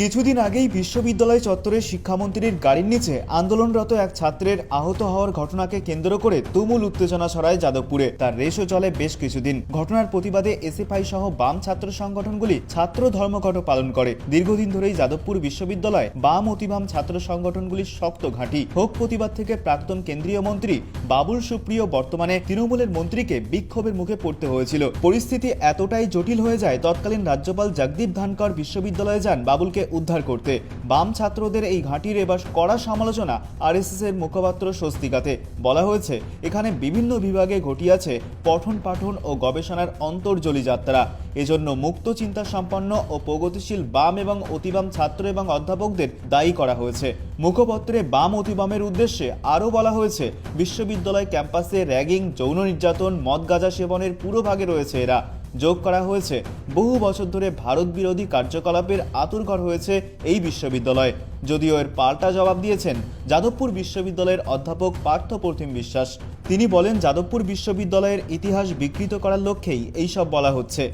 কিছুদিন আগেই বিশ্ববিদ্যালয় চত্বরে শিক্ষামন্ত্রীর গাড়ির নিচে আন্দোলনরত এক ছাত্রের আহত হওয়ার ঘটনাকে কেন্দ্র করে তুমুল উত্তেজনা ছড়ায় যাদবপুরে। তার রেশও চলে বেশ কিছুদিন। ঘটনার প্রতিবাদে এসএফআই সহ বাম ছাত্র সংগঠনগুলি ছাত্র ধর্মঘট পালন করে। দীর্ঘদিন ধরেই যাদবপুর বিশ্ববিদ্যালয় বাম অতিবাম ছাত্র সংগঠনগুলির শক্ত ঘাঁটি। হোক প্রতিবাদ থেকে প্রাক্তন কেন্দ্রীয় মন্ত্রী বাবুল সুপ্রিয় বর্তমানে তৃণমূলের মন্ত্রীকে বিক্ষোভের মুখে পড়তে হয়েছিল। পরিস্থিতি এতটাই জটিল হয়ে যায় তৎকালীন রাজ্যপাল জগদীপ ধানকর বিশ্ববিদ্যালয়ে যান বাবুলকে উদ্ধার করতে। বাম ছাত্রদের এই ঘাঁটির এবার কড়া সমালোচনা আরএসএস এর মুখপাত্র স্বস্তিকাতে। বলা হয়েছে, এখানে বিভিন্ন বিভাগে ঘটিয়াছে পঠন পাঠন ও গবেষণার অন্তর্জলি যাত্রা। এজন্য মুক্ত চিন্তা সম্পন্ন ও প্রগতিশীল বাম এবং অতিবাম ছাত্র এবং অধ্যাপকদের দায়ী করা হয়েছে। মুখপত্রে বাম অতিবামের উদ্দেশ্যে আরও বলা হয়েছে, বিশ্ববিদ্যালয় ক্যাম্পাসে র্যাগিং, যৌন নির্যাতন মদ গাঁজা সেবনের পুরো ভাগে রয়েছে এরা। যোগ করা হয়েছে। বহু বছর ধরে ভারত বিরোধী কার্যকলাপের আতুরঘর হয়েছে এই বিশ্ববিদ্যালয়। যদিও এর পাল্টা জবাব দিয়েছেন যাদবপুর বিশ্ববিদ্যালয়ের অধ্যাপক পার্থ প্রতিম বিশ্বাস। তিনি বলেন, যাদবপুর বিশ্ববিদ্যালয়ের ইতিহাস বিকৃত করার লক্ষ্যেই এইসব বলা হচ্ছে।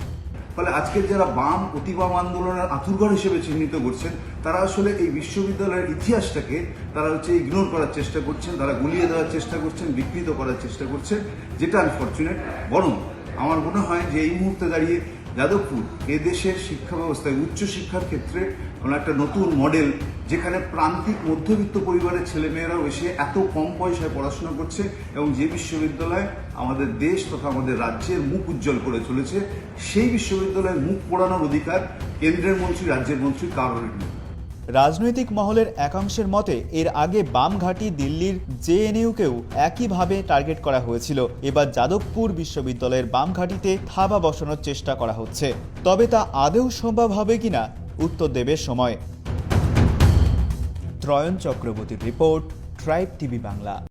ফলে আজকের যারা বাম অতিবাম আন্দোলনের আতুরঘর হিসেবে চিহ্নিত করছেন, তারা আসলে এই বিশ্ববিদ্যালয়ের ইতিহাসটাকে তারা হচ্ছে ইগনোর করার চেষ্টা করছেন, তারা গুলিয়ে দেওয়ার চেষ্টা করছেন, বিকৃত করার চেষ্টা করছেন যেটা আনফর্চুনেট বরং আমার মনে হয় যে এই মুহূর্তে দাঁড়িয়ে যাদবপুর এদেশের শিক্ষা ব্যবস্থায় উচ্চ শিক্ষার ক্ষেত্রে কোনো একটা নতুন মডেল, যেখানে প্রান্তিক মধ্যবিত্ত পরিবারের ছেলেমেয়েরাও এসে এত কম পয়সায় পড়াশোনা করছে এবং যে বিশ্ববিদ্যালয় আমাদের দেশ তথা আমাদের রাজ্যের মুখ উজ্জ্বল করে চলেছে, সেই বিশ্ববিদ্যালয়ের মুখ পোড়ানোর অধিকার কেন্দ্রের মন্ত্রী, রাজ্যের মন্ত্রী কারোর নেই। রাজনৈতিক মহলের একাংশের মতে, এর আগে বাম ঘাঁটি দিল্লির জেএনইউকেও একইভাবে টার্গেট করা হয়েছিল। এবার যাদবপুর বিশ্ববিদ্যালয়ের বাম ঘাঁটিতে থাবা বসানোর চেষ্টা করা হচ্ছে। তবে তা আদৌ সম্ভব হবে কিনা, উত্তর দেবে সময়। ত্রয়ন চক্রবর্তীর রিপোর্ট ট্রাইব টিভি বাংলা।